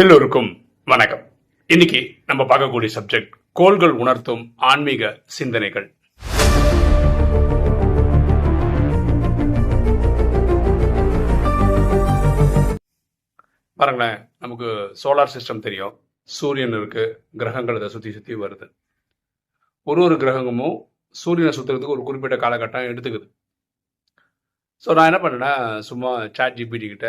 எல்லோருக்கும் வணக்கம். இன்னைக்கு நம்ம பார்க்கக்கூடிய சப்ஜெக்ட் கோள்கள் உணர்த்தும் ஆன்மீக சிந்தனைகள். பாருங்களேன் நமக்கு சோலார் சிஸ்டம் தெரியும். சூரியன் இருக்கு கிரகங்கள் அதை சுற்றி சுற்றி வருது. ஒரு ஒரு கிரகமும் சூரியனை சுற்றுறதுக்கு ஒரு குறிப்பிட்ட காலகட்டம் எடுத்துக்குது. ஸோ நான் என்ன பண்ணேன்னா சும்மா சாட் ஜிபிடி கிட்ட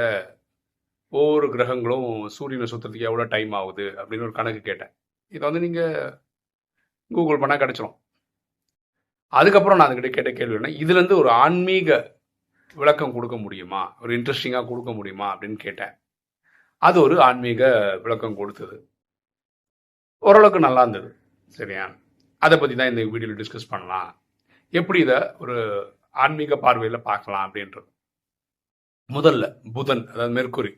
ஒவ்வொரு கிரகங்களும் சூரியனை சுற்றுறதுக்கு எவ்வளோ டைம் ஆகுது அப்படின்னு ஒரு கணக்கு கேட்டேன். இதை வந்து நீங்கள் கூகுள் பண்ணால் கிடச்சிரும். அதுக்கப்புறம் நான் அதுக்கிட்ட கேட்ட கேள்வி என்ன? இதுலேருந்து ஒரு ஆன்மீக விளக்கம் கொடுக்க முடியுமா? ஒரு இன்ட்ரெஸ்டிங்காக கொடுக்க முடியுமா? அப்படின்னு கேட்டேன். அது ஒரு ஆன்மீக விளக்கம் கொடுத்தது. ஓரளவுக்கு நல்லா இருந்தது. சரியா? அதை பற்றி தான் இந்த வீடியோவில் டிஸ்கஸ் பண்ணலாம். எப்படி இதை ஒரு ஆன்மீக பார்வையில் பார்க்கலாம் அப்படின்றது. முதல்ல புதன் அதாவது மெர்க்குரி.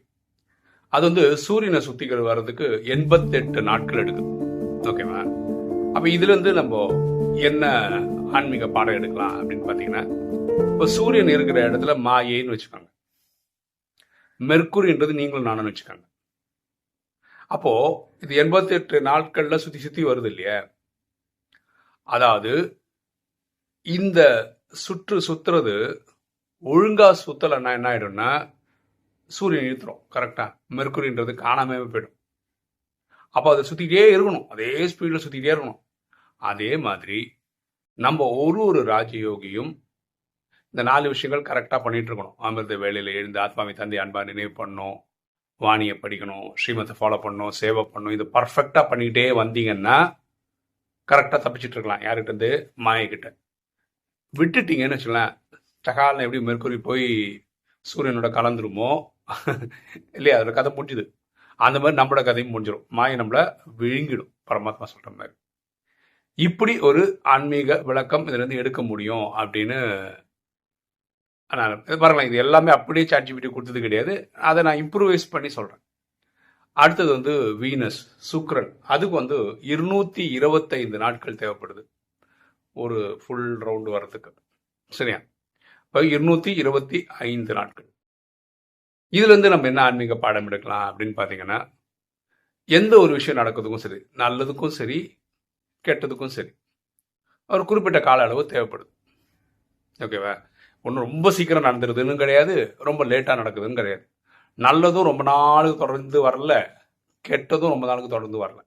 அது வந்து சூரியனை சுத்திகள் வர்றதுக்கு எண்பத்தெட்டு நாட்கள் எடுக்குது ஓகேவா அப்ப இதுல இருந்து நம்ம என்ன ஆன்மீக பாடம் எடுக்கலாம் அப்படின்னு பாத்தீங்கன்னா இப்போ சூரியன் இருக்கிற இடத்துல மாயைன்னு வச்சுக்கோங்க. மெர்க்குரின்றது நீங்களும் நானும் வச்சுக்கோங்க. அப்போ இது எண்பத்தெட்டு நாட்கள்ல சுத்தி சுத்தி வருது இல்லையா? அதாவது இந்த சுற்று சுத்துறது ஒழுங்கா சுத்தலைன்னா என்ன ஆயிடும்னா சூரியன் இழுத்துரும் கரெக்டாக மெர்க்குரின்றது காணாம போயிடும். அப்போ அதை சுற்றிக்கிட்டே இருக்கணும். அதே ஸ்பீடில் சுற்றிக்கிட்டே இருக்கணும். அதே மாதிரி நம்ம ஒரு ஒரு ராஜயோகியும் இந்த நாலு விஷயங்கள் கரெக்டாக பண்ணிட்டு இருக்கணும். அமிர்த வேலையில் எழுந்து ஆத்மாவை தந்தை அன்பா நினைவு பண்ணணும். வாணியை படிக்கணும் ஸ்ரீமத்தை ஃபாலோ பண்ணணும் சேவை பண்ணணும். இது பர்ஃபெக்டாக பண்ணிக்கிட்டே வந்தீங்கன்னா கரெக்டாக தப்பிச்சுட்டு இருக்கலாம். யார்கிட்டருந்து மாயக்கிட்ட விட்டுட்டீங்கன்னு வச்சுக்கலாம் சகாலம் எப்படி மெர்க்குரி போய் சூரியனோட கலந்துருமோ இல்லையா? அதோட கதை முடிஞ்சுது. அந்த மாதிரி நம்மளோட கதையும் முடிஞ்சிடும் மாயை நம்மளை விழுங்கிடும். பரமாத்மா சொல்கிற மாதிரி. இப்படி ஒரு ஆன்மீக விளக்கம் இதுலேருந்து எடுக்க முடியும் அப்படின்னு நான் பாருங்களேன் இது எல்லாமே அப்படியே சாட் ஜிபிடி கொடுத்தது கிடையாது. அதை நான் இம்ப்ரூவைஸ் பண்ணி சொல்கிறேன் அடுத்தது வந்து வீனஸ் சுக்ரன். அதுக்கு வந்து இருநூற்றி இருபத்தைந்து நாட்கள் தேவைப்படுது. ஒரு ஃபுல் ரவுண்டு வர்றதுக்கு. சரியா? இப்போ இருநூற்றி இருபத்தி ஐந்து நாட்கள். இதுல இருந்து நம்ம என்ன ஆன்மீக பாடம் எடுக்கலாம் அப்படின்னு பார்த்தீங்கன்னா எந்த ஒரு விஷயம் நடக்கிறதுக்கும் சரி நல்லதுக்கும் சரி கெட்டதுக்கும் சரி ஒரு குறிப்பிட்ட கால அளவு தேவைப்படுது. ஓகேவா ஒன்றும் ரொம்ப சீக்கிரம் நடந்துருதுன்னு கிடையாது ரொம்ப லேட்டாக நடக்குதுன்னு கிடையாது. நல்லதும் ரொம்ப நாளுக்கு தொடர்ந்து வரல கெட்டதும் ரொம்ப நாளுக்கு தொடர்ந்து வரல.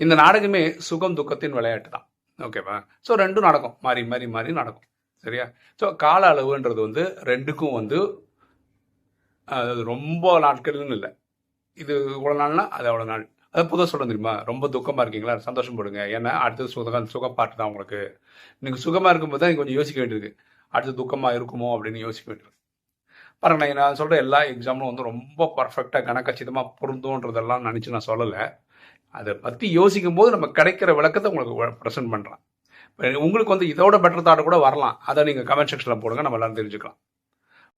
இந்த நாடகமே சுகம் துக்கத்தின் விளையாட்டு தான். ஓகேவா ஸோ ரெண்டும் நடக்கும். மாறி மாறி மாறி நடக்கும். சரியா? ஸோ கால அளவுன்றது வந்து ரெண்டுக்கும் வந்து அது ரொம்ப நாட்கள்னு இல்லை. இது இவ்வளோ நாள்னா அது அவ்வளோ நாள். அது புதுசாக சொல்ல தெரியுமா? ரொம்ப துக்கமாக இருக்கீங்களா? சந்தோஷம் போடுங்க. ஏன்னா அடுத்தது சுகம் சுகப்பாட்டு தான் உங்களுக்கு. நீங்கள் சுகமாக இருக்கும்போது தான் கொஞ்சம் யோசிக்க வேண்டியது. அடுத்து துக்கமாக இருக்குமோ அப்படின்னு யோசிக்க வேண்டியது. பாருங்க நான் சொல்கிற எல்லா எக்ஸாமும் வந்து ரொம்ப பர்ஃபெக்டாக கணக்கச்சிதமாக பொருந்தோன்றதெல்லாம் நினச்சி நான் சொல்லலை. அதை பற்றி யோசிக்கும் போது நம்ம கிடைக்கிற விளக்கத்தை உங்களுக்கு ப்ரெசென்ட் பண்ணுறேன் உங்களுக்கு வந்து இதோட பெட்டர் தாட் கூட வரலாம். அதை நீங்கள் கமெண்ட் செக்ஷனில் போடுங்க. நம்ம எல்லாரும் தெரிஞ்சுக்கலாம்.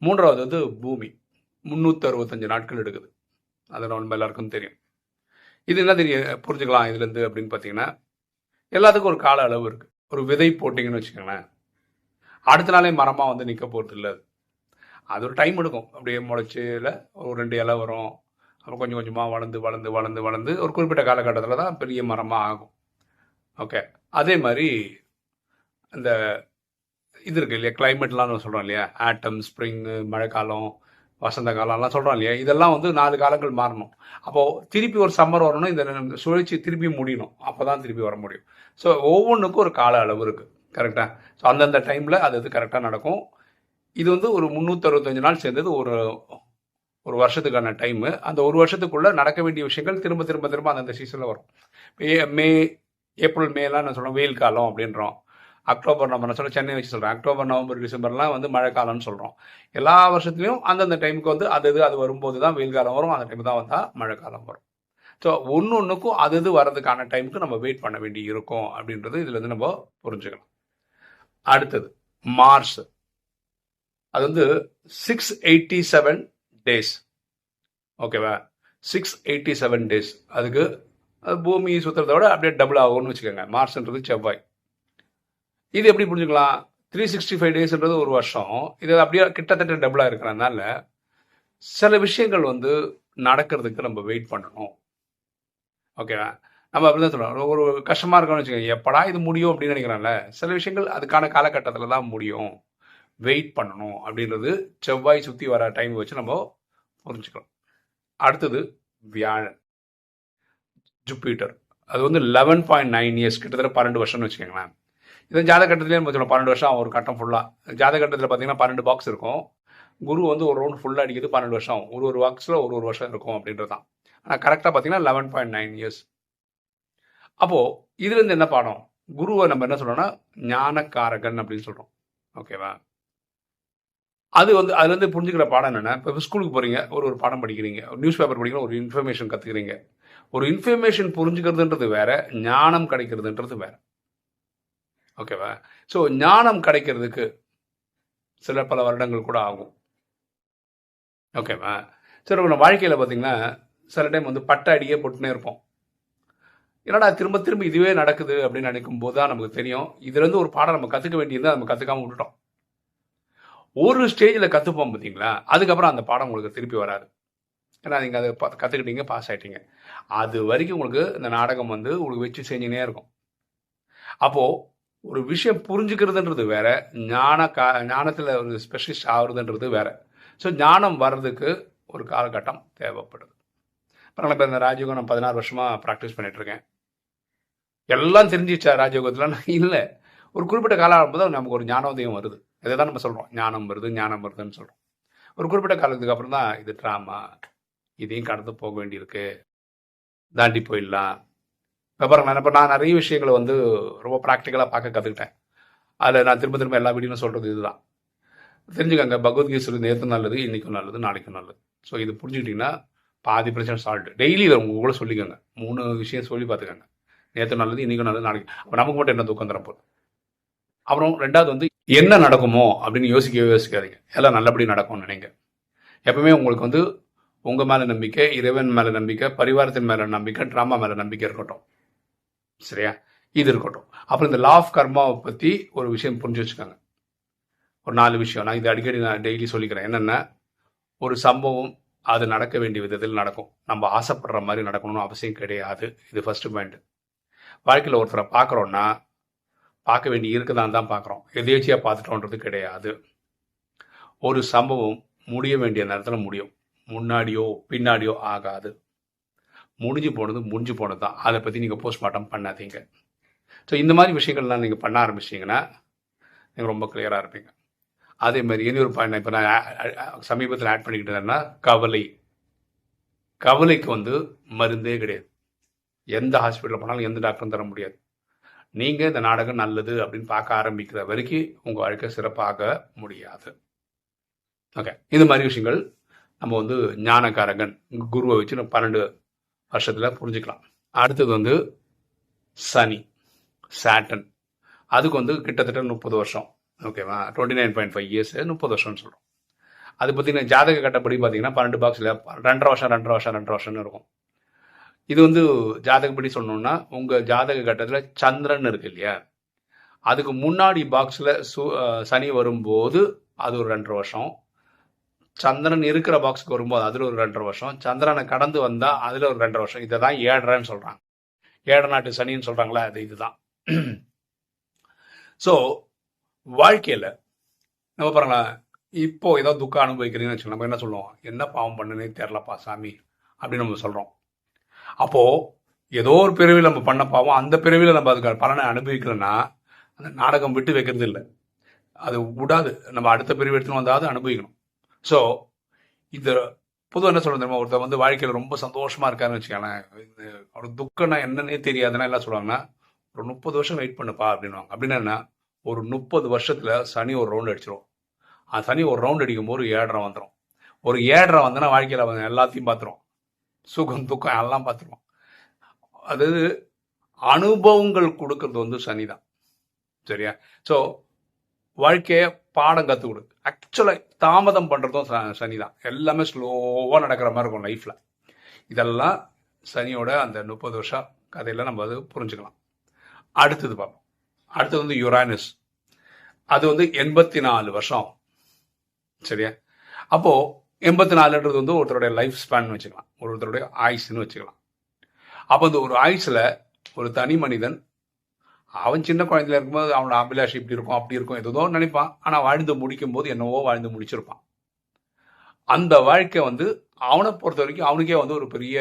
மூன்றாவது வந்து பூமி. முந்நூற்றி அறுபத்தஞ்சு நாட்கள் எடுக்குது. அது நம்ம எல்லாருக்கும் தெரியும். இது என்ன தெரியும்? புரிஞ்சுக்கலாம் இதுலேருந்து அப்படின்னு பார்த்தீங்கன்னா எல்லாத்துக்கும் ஒரு கால அளவு இருக்குது ஒரு விதை போட்டிங்கன்னு வச்சுக்கோங்களேன். அடுத்த நாளே மரமாக வந்து நிற்க போகிறது இல்லை அது. அது ஒரு டைம் எடுக்கும். அப்படியே முளைச்சியில் ஒரு ரெண்டு இலை வரும். அப்புறம் கொஞ்சம் கொஞ்சமாக வளர்ந்து வளர்ந்து வளர்ந்து வளர்ந்து ஒரு குறிப்பிட்ட காலகட்டத்தில் தான் பெரிய மரமாக ஆகும். ஓகே அதே மாதிரி இந்த இது இருக்குது இல்லையா? கிளைமேட்லாம் சொல்கிறோம் இல்லையா? ஆட்டம் ஸ்ப்ரிங்கு மழைக்காலம் வசந்த காலம்லாம் சொல்கிறோம் இல்லையா? இதெல்லாம் வந்து நாலு காலங்கள் மாறணும். அப்போது திருப்பி ஒரு சம்மர் வரணும் இந்த சுழற்சி திருப்பி முடியணும். அப்போ தான் திருப்பி வர முடியும். ஸோ ஒவ்வொன்றுக்கும் ஒரு கால அளவு இருக்குது கரெக்டாக ஸோ அந்தந்த டைமில் அது அது கரெக்டாக நடக்கும். இது வந்து ஒரு முந்நூற்றறுபத்தஞ்சு நாள் சேர்ந்தது ஒரு ஒரு வருஷத்துக்கான டைமு அந்த ஒரு வருஷத்துக்குள்ளே நடக்க வேண்டிய விஷயங்கள் திரும்ப திரும்ப திரும்ப அந்தந்த சீசனில் வரும். மே ஏப்ரல் மேலாம் நான் சொல்கிறேன் வெயில் காலம் அப்படின்றோம். October November. சொல்ல சென்னை வச்சு சொல்கிறேன் அக்டோபர் நவம்பர் டிசம்பர்லாம் வந்து மழை காலம்னு சொல்கிறோம் எல்லா வருஷத்துலையும் அந்தந்த டைமுக்கு வந்து அது இது அது வரும்போது தான் வெயில் காலம் வரும். அந்த டைம் தான் வந்தால் மழை காலம் வரும். ஸோ ஒன்று ஒன்றுக்கும் அது இது வர்றதுக்கான டைமுக்கு நம்ம வெயிட் பண்ண வேண்டி இருக்கும் அப்படின்றது இதுலேருந்து நம்ம புரிஞ்சுக்கலாம் அடுத்தது மார்ச். அது வந்து சிக்ஸ் எயிட்டி செவன் டேஸ் ஓகேவா சிக்ஸ் எயிட்டி செவன் டேஸ் அதுக்கு பூமி சுற்றுறத விட அப்படியே டபுள் ஆகும்னு வச்சுக்கோங்க. மார்ச்ன்றது செவ்வாய். இது எப்படி புரிஞ்சுக்கலாம்? த்ரீ சிக்ஸ்டி ஃபைவ் டேஸ்ன்றது ஒரு வருஷம். இது அப்படியே கிட்டத்தட்ட டபுளாக இருக்கிறதுனால சில விஷயங்கள் வந்து நடக்கிறதுக்கு நம்ம வெயிட் பண்ணணும். ஓகேவா நம்ம அப்படி தான் சொல்லுவோம் ஒரு கஷ்டமாக இருக்கணும்னு வச்சுக்கோங்க. எப்படா இது முடியும் அப்படின்னு நினைக்கிறாங்கல்ல சில விஷயங்கள் அதுக்கான காலகட்டத்தில் தான் முடியும். வெயிட் பண்ணணும் அப்படின்றது செவ்வாய் சுற்றி வர டைம் வச்சு நம்ம புரிஞ்சுக்கலாம் அடுத்தது வியாழன். ஜூபிட்டர். அது வந்து லெவன் பாயிண்ட் நைன் இயர்ஸ் கிட்டத்தட்ட பன்னெண்டு வருஷம்னு வச்சுக்கோங்களேன். இது ஜாத கட்டத்துலேயே பன்னெண்டு வருஷம் ஆகும் ஒரு கட்டம் ஃபுல்லாக ஜாத கட்டத்தில் பார்த்தீங்கன்னா பன்னெண்டு பாக்ஸ் இருக்கும். குரு வந்து ஒரு ரவுண்ட் ஃபுல்லாக அடிக்கிறது பன்னெண்டு வருஷம் ஆகும். ஒரு ஒரு பாக்ஸில் ஒரு ஒரு வருஷம் இருக்கும் அப்படின்றது தான் ஆனால் கரெக்டாக பார்த்தீங்கன்னா லெவன் பாயிண்ட் நைன் இயர்ஸ் அப்போது இதுலேருந்து என்ன பாடம்? குருவை நம்ம என்ன சொல்கிறோம்னா ஞானக்காரகன் அப்படின்னு சொல்கிறோம் ஓகேவா அது வந்து அதுலேருந்து புரிஞ்சுக்கிற பாடம் என்னென்ன இப்போ ஸ்கூலுக்கு போகிறீங்க ஒரு ஒரு பாடம் படிக்கிறீங்க ஒரு நியூஸ் பேப்பர் படிக்கிற ஒரு இன்ஃபர்மேஷன் கற்றுக்கிறீங்க ஒரு இன்ஃபர்மேஷன் புரிஞ்சுக்கிறதுன்றது வேற ஞானம் கிடைக்கிறதுன்றது வேறு. ஓகேவா? ஸோ ஞானம் கிடைக்கிறதுக்கு சில பல வருடங்கள் கூட ஆகும். ஓகேவா? சரி நம்ம வாழ்க்கையில் பார்த்தீங்கன்னா சில டைம் வந்து பட்ட அடியே போட்டுனே இருப்போம். என்னடா திரும்ப திரும்ப இதுவே நடக்குது அப்படின்னு நினைக்கும் போது தான் நமக்கு தெரியும். இதுலேருந்து ஒரு பாடம் நம்ம கற்றுக்க வேண்டியது நம்ம கற்றுக்காம விட்டுட்டோம். ஒரு ஸ்டேஜில் கற்றுப்போம் பார்த்தீங்களா அதுக்கப்புறம் அந்த பாடம் உங்களுக்கு திருப்பி வராது. ஏன்னா நீங்கள் அதை கற்றுக்கிட்டீங்க பாஸ் ஆகிட்டீங்க அது வரைக்கும் உங்களுக்கு இந்த நாடகம் வந்து உங்களுக்கு வச்சு செஞ்சுனே இருக்கும். அப்போது ஒரு விஷயம் புரிஞ்சுக்கிறதுன்றது வேற ஞான கா ஞானத்தில் ஒரு ஸ்பெஷலிஸ்ட் ஆகுறதுன்றது வேற. ஸோ ஞானம் வர்றதுக்கு ஒரு காலகட்டம் தேவைப்படுது. இப்போ இப்போ இந்த ராஜயோகம் நான் பதினாறு வருஷமாக ப்ராக்டிஸ் பண்ணிகிட்ருக்கேன் இருக்கேன் எல்லாம் தெரிஞ்சிச்சா ராஜயோகத்தில் நான் இல்லை. ஒரு குறிப்பிட்ட காலம் ஆகும்போது நமக்கு ஒரு ஞானோதயம் வருது. இதை தான் நம்ம சொல்கிறோம் ஞானம் வருது ஞானம் வருதுன்னு சொல்கிறோம் ஒரு குறிப்பிட்ட காலத்துக்கு அப்புறம் தான் இது ட்ராமா இதையும் கடந்து போக வேண்டியிருக்கு. தாண்டி போயிடலாம். இப்போ பாருங்க நான் இப்போ நான் நிறைய விஷயங்களை வந்து ரொம்ப ப்ராக்டிக்கலாக பார்க்க கற்றுக்கிட்டேன் அதில் நான் திரும்ப திரும்ப எல்லா வீடியோவும் சொல்கிறது இதுதான். தெரிஞ்சுக்கங்க பகவத்கீதை சொல்லி நேற்று நல்லது இன்றைக்கும் நல்லது நாளைக்கும் நல்லது. ஸோ இது புரிஞ்சுக்கிட்டிங்கன்னா பாதி பிரச்சனை சால்வ் டெய்லி இதை உங்க கூட சொல்லிக்கோங்க. மூணு விஷயம் சொல்லி பார்த்துக்கோங்க. நேற்று நல்லது இன்றைக்கும் நல்லது நாளைக்கு. அப்போ நமக்கு மட்டும் என்ன தூக்கம் தரப்போகுது? அப்புறம் ரெண்டாவது வந்து என்ன நடக்குமோ அப்படின்னு யோசிக்கவே யோசிக்காதீங்க. எல்லாம் நல்லபடி நடக்கும்னு நினைங்க. எப்பவுமே உங்களுக்கு வந்து உங்கள் மேலே நம்பிக்கை இறைவன் மேலே நம்பிக்கை பரிவாரத்தின் மேலே நம்பிக்கை ட்ராமா மேலே நம்பிக்கை இருக்கட்டும். சரியா? இது இருக்கட்டும். அப்புறம் இந்த லா ஆஃப் கர்மாவை பற்றி ஒரு விஷயம் புரிஞ்சு வச்சுக்கோங்க. ஒரு நாலு விஷயம். நான் இது அடிக்கடி நான் டெய்லி சொல்லிக்கிறேன். என்னென்ன ஒரு சம்பவம் அது நடக்க வேண்டிய விதத்தில் நடக்கும். நம்ம ஆசைப்படுற மாதிரி நடக்கணும்னு அவசியம் கிடையாது. இது ஃபஸ்ட்டு பாயிண்ட் வாழ்க்கையில் ஒருத்தரை பார்க்குறோன்னா பார்க்க வேண்டி இருக்குதான் தான் பார்க்குறோம். எதேச்சியாக பார்த்துட்டோன்றது கிடையாது. ஒரு சம்பவம் முடிய வேண்டிய நேரத்தில் முடியும். முன்னாடியோ பின்னாடியோ ஆகாது. முடிஞ்சு போனது முடிஞ்சு போனது தான் அதை பற்றி நீங்கள் போஸ்ட்மார்ட்டம் பண்ணாதீங்க. ஸோ இந்த மாதிரி விஷயங்கள்லாம் நீங்கள் பண்ண ஆரம்பிச்சிங்கன்னா நீங்கள் ரொம்ப கிளியராக இருப்பீங்க. அதே மாதிரி இனி ஒரு பாயிண்ட் இப்போ நான் சமீபத்தில் ஆட் பண்ணிக்கிட்டேன்னா கவலை. கவலைக்கு வந்து மருந்தே கிடையாது. எந்த ஹாஸ்பிட்டலில் போனாலும் எந்த டாக்டரும் தர முடியாது. நீங்கள் இந்த நாடகம் நல்லது அப்படின்னு பார்க்க ஆரம்பிக்கிற வரைக்கும் உங்கள் வாழ்க்கை சிறப்பாக முடியாது. ஓகே இந்த மாதிரி விஷயங்கள் நம்ம வந்து ஞானகாரகன் குருவை வச்சு நம்ம பன்னெண்டு வருஷத்தில் புரிஞ்சுக்கலாம். அடுத்தது வந்து சனி சாட்டன். அதுக்கு வந்து கிட்டத்தட்ட முப்பது வருஷம். ஓகேவா twenty nine point five years முப்பது வருஷம்னு சொல்கிறோம் அது பார்த்தீங்கன்னா ஜாதக கட்டப்படி பார்த்தீங்கன்னா பன்னெண்டு பாக்ஸில் ரெண்டரை வருஷம் ரெண்டரை வருஷம் ரெண்டரை வருஷம்னு இருக்கும். இது வந்து ஜாதகப்படி சொன்னோம்னா உங்கள் ஜாதக கட்டத்தில் சந்திரன் இருக்கு இல்லையா? அதுக்கு முன்னாடி பாக்ஸில் சு சனி வரும்போது அது ஒரு ரெண்டரை வருஷம். சந்திரன் இருக்கிற பாக்ஸுக்கு வரும்போது அதில் ஒரு ரெண்டரை வருஷம். சந்திரனை கடந்து வந்தால் அதில் ஒரு ரெண்டரை வருஷம். இதை தான் ஏழரைன்னு சொல்கிறாங்க ஏழ நாட்டு சனின்னு சொல்கிறாங்களா அது இதுதான். ஸோ வாழ்க்கையில் நம்ம பாருங்களேன் இப்போ ஏதோ துக்கம் அனுபவிக்கிறீங்கன்னு வச்சுக்கோங்க. நம்ம என்ன சொல்லுவோம்? என்ன பாவம் பண்ணுனே தெரிலப்பா சாமி. அப்படின்னு நம்ம சொல்கிறோம் அப்போது ஏதோ ஒரு பிறவியில் நம்ம பண்ண பாவம் அந்த பிறவியில் நம்ம அதுக்கு பலனை அனுபவிக்கலைன்னா அந்த நாடகம் விட்டு வைக்கிறது இல்லை அது விடாது. நம்ம அடுத்த பிரிவு எடுத்துன்னு வந்தாவது அனுபவிக்கணும். ஸோ இந்த பொதுவாக என்ன சொல்றது தெரியுமா? ஒருத்தர் வந்து வாழ்க்கையில் ரொம்ப சந்தோஷமா இருக்காருன்னு வச்சுக்கோங்களேன். இது அவருக்கு துக்கம்னா என்னன்னே தெரியாதுன்னா எல்லாம் சொல்லுவாங்கன்னா ஒரு முப்பது வருஷம் வெயிட் பண்ணுப்பா அப்படின்வாங்க அப்படின்னா என்ன? ஒரு முப்பது வருஷத்துல சனி ஒரு ரவுண்ட் அடிச்சிரும். அந்த சனி ஒரு ரவுண்ட் அடிக்கும் போது ஏழரை வந்துடும் ஒரு ஏழரை வந்தோன்னா வாழ்க்கையில் அவன் எல்லாத்தையும் பார்த்துரும் சுகம் துக்கம் எல்லாம் பார்த்துருவோம் அதாவது அனுபவங்கள் கொடுக்கறது வந்து சனி தான் சரியா? ஸோ வாழ்க்கையை பாடம் கற்றுக் கொடுக்கு ஆக்சுவலாக தாமதம் பண்ணுறதும் ச- சனி தான் எல்லாமே ஸ்லோவாக நடக்கிற மாதிரி இருக்கும் லைஃப்பில் இதெல்லாம் சனியோட அந்த முப்பது வருஷம் கதையில் நம்ம அது புரிஞ்சுக்கலாம். அடுத்தது பார்ப்போம். அடுத்தது வந்து யுரானஸ் அது வந்து எண்பத்தி நாலு வருஷம். சரியா? அப்போது எண்பத்தி நாலுன்றது வந்து ஒருத்தருடைய லைஃப் ஸ்பேன் வச்சுக்கலாம். ஒருத்தருடைய ஆயுஸ்ன்னு வச்சுக்கலாம். அப்போ இந்த ஒரு ஆயுஸில் ஒரு தனி மனிதன் அவன் சின்ன குழந்தையில இருக்கும்போது அவனோட அபிலாஷ் இப்படி இருக்கும் அப்படி இருக்கும் எதுதோ நினைப்பான். ஆனால் வாழ்ந்து முடிக்கும் போது என்னவோ வாழ்ந்து முடிச்சிருப்பான். அந்த வாழ்க்கை வந்து அவனை பொறுத்த வரைக்கும் அவனுக்கே வந்து ஒரு பெரிய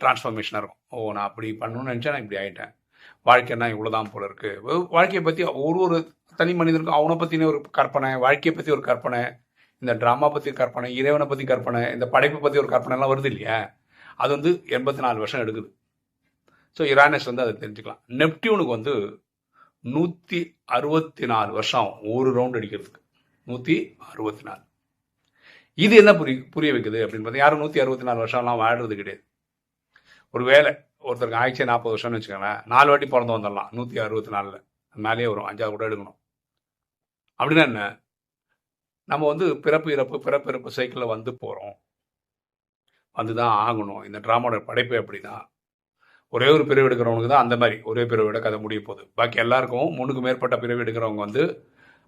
டிரான்ஸ்ஃபர்மேஷனாக இருக்கும். ஓ நான் அப்படி பண்ணணும்னு நினச்சா நான் இப்படி ஆகிட்டேன் வாழ்க்கைன்னா இவ்வளோதான் போல இருக்கு. வாழ்க்கையை பற்றி ஒரு ஒரு தனி மனிதனுக்கும் அவனை பற்றின ஒரு கற்பனை வாழ்க்கையை பற்றி ஒரு கற்பனை இந்த ட்ராமா பற்றி கற்பனை இறைவனை பற்றி கற்பனை இந்த படைப்பை பற்றி ஒரு கற்பனைலாம் வருது இல்லையா? அது வந்து எண்பத்தி நாலு வருஷம் எடுக்குது. ஸோ இரானஸ் வந்து அதை தெரிஞ்சுக்கலாம். நெப்டியூனுக்கு வந்து நூற்றி அறுபத்தி நாலு வருஷம் ஒரு ரவுண்ட் அடிக்கிறதுக்கு. நூற்றி அறுபத்தி நாலு. இது என்ன புரிய புரிய வைக்குது அப்படின்னு பார்த்தா யாரும் நூற்றி அறுபத்தி நாலு வருஷம்லாம் வாழ்றது கிடையாது. ஒரு வேலை ஒருத்தருக்கு ஆயிடுச்சு நாற்பது வருஷம்னு வச்சுக்கோங்களேன் நாலு வாட்டி பிறந்து வந்துடலாம் நூற்றி அறுபத்தி நாலில். மேலேயே வரும் அஞ்சாவது கூட எடுக்கணும். அப்படின்னா என்ன? நம்ம வந்து பிறப்பு இறப்பு பிறப்பு இறப்பு சைக்கிளில் வந்து போகிறோம் வந்து தான் ஆகணும். இந்த ட்ராமாவோட படைப்பே அப்படி தான் ஒரே ஒரு பிரிவு எடுக்கிறவங்களுக்கு தான் அந்த மாதிரி ஒரே பிரிவு எடுக்க கதை முடிய போகுது. பாக்கி எல்லாருக்கும் முன்னுக்கு மேற்பட்ட பிரிவு எடுக்கிறவங்க வந்து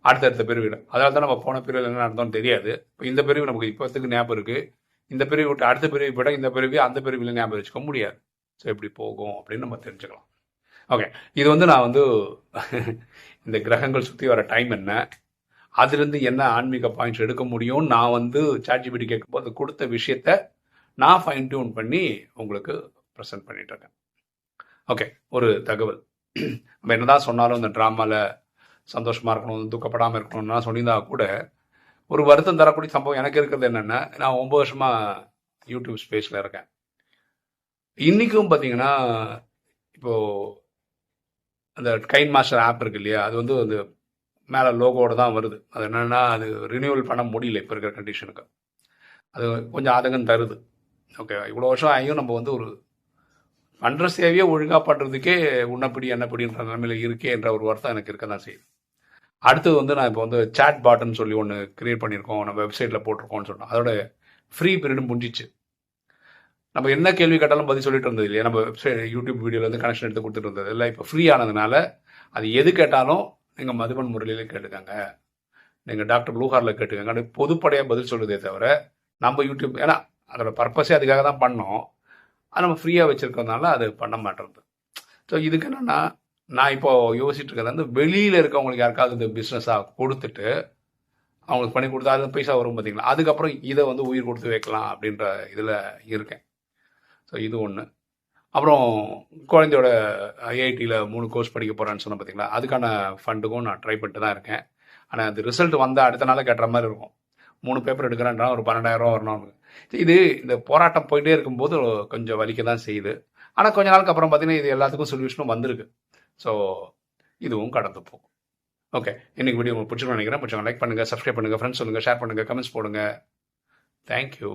அடுத்தடுத்த பிரிவு அதனால தான் நம்ம போன பிரிவில் என்ன நடந்தோம்னு தெரியாது. இப்போ இந்த பிரிவு நமக்கு இப்போத்துக்கு ஞாபகம் இருக்குது இந்த பிரிவு விட்டு அடுத்த பிரிவு விட இந்த பிரிவு அந்த பிரிவில் ஞாபகம் வச்சுக்க முடியாது. ஸோ எப்படி போகும் அப்படின்னு நம்ம தெரிஞ்சுக்கலாம். ஓகே இது வந்து நான் வந்து இந்த கிரகங்கள் சுற்றி வர டைம் என்ன? அதுலேருந்து என்ன ஆன்மீக பாயிண்ட்ஸ் எடுக்க முடியும்னு நான் வந்து சாட்ஜிபிடி கேட்கும்போது கொடுத்த விஷயத்த நான் ஃபைன் டியூன் பண்ணி உங்களுக்கு ப்ரெசென்ட் பண்ணிட்டு இருக்கேன். ஓகே ஒரு தகவல். நம்ம என்னதான் சொன்னாலும் இந்த ட்ராமாவில் சந்தோஷமாக இருக்கணும் துக்கப்படாமல் இருக்கணும்னா சொல்லியிருந்தா கூட ஒரு வருத்தம் தரக்கூடிய சம்பவம் எனக்கு இருக்கிறது என்னென்னா நான் ஒம்பது வருஷமாக யூடியூப் ஸ்பேஸில் இருக்கேன். இன்றைக்கும் பார்த்தீங்கன்னா இப்போது அந்த கைன் மாஸ்டர் ஆப் இருக்கு இல்லையா அது வந்து அந்த மேலே லோகோட தான் வருது. அது என்னென்னா அது ரினியூவல் பண்ண முடியல இப்போ இருக்கிற கண்டிஷனுக்கு அது கொஞ்சம் ஆதங்கம் தருது. ஓகே இவ்வளோ வருஷம் ஆகியும் நம்ம வந்து ஒரு பண்ணுற சேவையை ஒழுங்காக பண்ணுறதுக்கே உன்னப்படி என்னப்படின்ற நிலைமையில் இருக்கே என்ற ஒரு வருத்தம் எனக்கு இருக்க தான் செய்யுது. அடுத்தது வந்து நான் இப்போ வந்து சேட் பாட்டன் சொல்லி ஒன்று கிரியேட் பண்ணியிருக்கோம். நம்ம வெப்சைட்டில் போட்டிருக்கோம்னு சொன்னோம். அதோட ஃப்ரீ பீரியடும் முடிஞ்சிச்சு. நம்ம என்ன கேள்வி கேட்டாலும் பதில் சொல்லிட்டு இருந்தது இல்லையா? நம்ம வெப்சைட் யூடியூப் வீடியோலேருந்து கனெக்ஷன் எடுத்து கொடுத்துட்டு இருந்தது இல்லை? இப்போ ஃப்ரீ ஆனதுனால அது எது கேட்டாலும் நீங்கள் மதுபன் முரளியில் கேட்டுக்கங்க. நீங்கள் டாக்டர் ப்ளூஹாரில் கேட்டுக்கங்க. பொதுப்படையாக பதில் சொல்லுதே தவிர நம்ம யூடியூப் ஏன்னா அதோட பர்பஸே அதுக்காக தான் பண்ணோம். நம்ம ஃப்ரீயாக வச்சுருக்கறதுனால அது பண்ண மாட்டேறது ஸோ இதுக்கு என்னென்னா நான் இப்போ யோசிச்சுட்டு இருக்கிறது வந்து வெளியில் இருக்கவங்களுக்கு யாருக்காவது இந்த பிஸ்னஸாக கொடுத்துட்டு அவங்களுக்கு பண்ணி கொடுத்தா அது பைசா வரும் பார்த்தீங்களா அதுக்கப்புறம் இதை வந்து உயிர் கொடுத்து வைக்கலாம் அப்படின்ற இதில் இருக்கேன். ஸோ இது ஒன்று அப்புறம் குழந்தையோட ஐஐடியில் மூணு கோர்ஸ் படிக்க போகிறேன்னு சொன்ன பார்த்தீங்களா அதுக்கான ஃபண்டுக்கும் நான் ட்ரை பண்ணிட்டு தான் இருக்கேன். ஆனால் அது ரிசல்ட் வந்தால் அடுத்த நாள் கட்டுற மாதிரி இருக்கும். மூணு பேப்பர் எடுக்கிறேன்றா ஒரு பன்னெண்டாயிரம் வரணும் இது இந்த போராட்டம் போயிட்டே இருக்கும்போது கொஞ்சம் வலிக்க தான் செய்யுது. ஆனால் கொஞ்ச நாளுக்கு அப்புறம் பார்த்தீங்கன்னா இது எல்லாத்துக்கும் சொல்யூஷனும் வந்திருக்கு. ஸோ இதுவும் கடந்து போகும். ஓகே இன்னைக்கு வீடியோ உங்களுக்கு பிடிச்சிருக்கோம் நினைக்கிறேன். பிடிச்சவங்க லைக் பண்ணுங்கள் சப்ஸ்கிரைப் பண்ணுங்கள் ஃப்ரெண்ட்ஸ் சொல்லுங்கள் ஷேர் பண்ணுங்கள் கமெண்ட்ஸ் போடுங்க. தேங்க்யூ